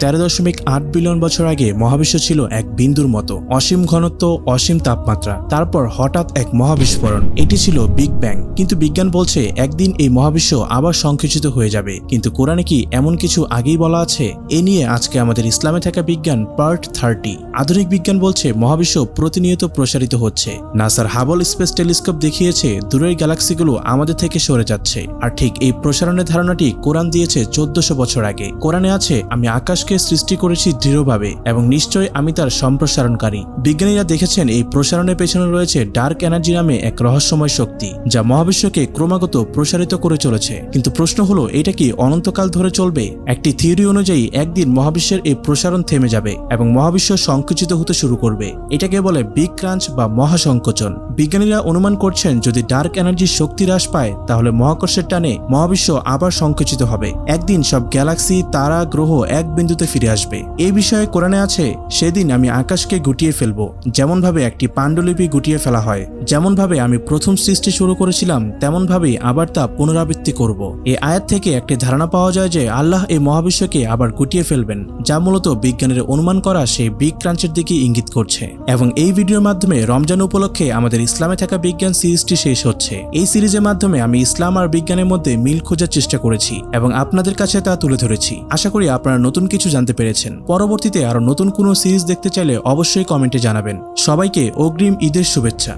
তেরো দশমিক আট বিলিয়ন বছর আগে মহাবিশ্ব ছিল এক বিন্দুর মতো। অসীম ঘনত্ব, অসীম তাপমাত্রা। তারপর হঠাৎ এক মহাবিস্ফোরণ। এটি ছিল বিগ ব্যাং। কিন্তু বিজ্ঞান বলছে, একদিন এই মহাবিশ্ব আবার সংকুচিত হয়ে যাবে। কিন্তু কোরআনে কি এমন কিছু আগেই বলা আছে? এ নিয়ে আজকে আমাদের ইসলামে থাকা বিজ্ঞান পার্ট থার্টি। আধুনিক বিজ্ঞান বলছে, মহাবিশ্ব প্রতিনিয়ত প্রসারিত হচ্ছে। নাসার হাবল স্পেস টেলিস্কোপ দেখিয়েছে, দূরের গ্যালাক্সিগুলো আমাদের থেকে সরে যাচ্ছে। আর ঠিক এই প্রসারণের ধারণাটি কোরআন দিয়েছে চোদ্দশো বছর আগে। কোরআনে আছে, আমি আকাশকে সৃষ্টি করেছি দৃঢ়ভাবে এবং নিশ্চয় আমি তার সম্প্রসারণকারী। বিজ্ঞানীরা দেখেছেন এই প্রসারণের পেছনে রয়েছে ডার্ক এনার্জি নামে এক রহস্যময় শক্তি, যা মহাবিশ্বকে ক্রমাগত প্রসারিত করে চলেছে। কিন্তু প্রশ্ন হলো, এটা কি অনন্তকাল ধরে চলবে? একটি থিওরি অনুযায়ী একদিন মহাবিশ্বের এই প্রসারণ থেমে যাবে এবং মহাবিশ্ব সংকুচিত হতে শুরু করবে। এটাকে বলে বিগ ক্রাঞ্চ বা মহাসংকোচন। বিজ্ঞানীরা অনুমান করছেন, যদি ডার্ক এনার্জির শক্তি হ্রাস পায়, তাহলে মহাকর্ষের টানে মহাবিশ্ব আবার সংকুচিত হবে। একদিন সব গ্যালাক্সি তারা, গ্রহ এক বিন্দুতে ফিরে আসবে। এই বিষয়ে কোরআনে আছে, সেদিন আমি আকাশকে গুটিয়ে ফেলব, যেমনভাবে একটি পাণ্ডুলিপি গুটিয়ে ফেলা হয়, যেমনভাবে আমি প্রথম সৃষ্টি শুরু করেছিলাম, তেমনভাবেই আবার তা পুনরাবৃত্তি করব। এই আয়াত থেকে একটি ধারণা পাওয়া যায় যে, আল্লাহ এই মহাবিশ্বকে আবার গুটিয়ে ফেলবেন, যা মূলত বিজ্ঞানের অনুমান করা সেই বিগ ক্রাঞ্চের দিকে ইঙ্গিত করছে। এবং এই ভিডিওর মাধ্যমে রমজান উপলক্ষে আমাদের ইসলামে থাকা বিজ্ঞান সিরিজটি শেষ হচ্ছে। এই সিরিজের মাধ্যমে আমি ইসলাম আর বিজ্ঞানের মধ্যে মিল খোঁজার চেষ্টা করেছি, এবং আপনাদের কাছে তা তুলে ধরেছি। আশা করি আপনারা নতুন কিছু জানতে পেরেছেন। পরবর্তীতে আরও নতুন কোনো সিরিজ দেখতে চাইলে অবশ্যই কমেন্টে জানাবেন। সবাইকে অগ্রিম ঈদের শুভেচ্ছা।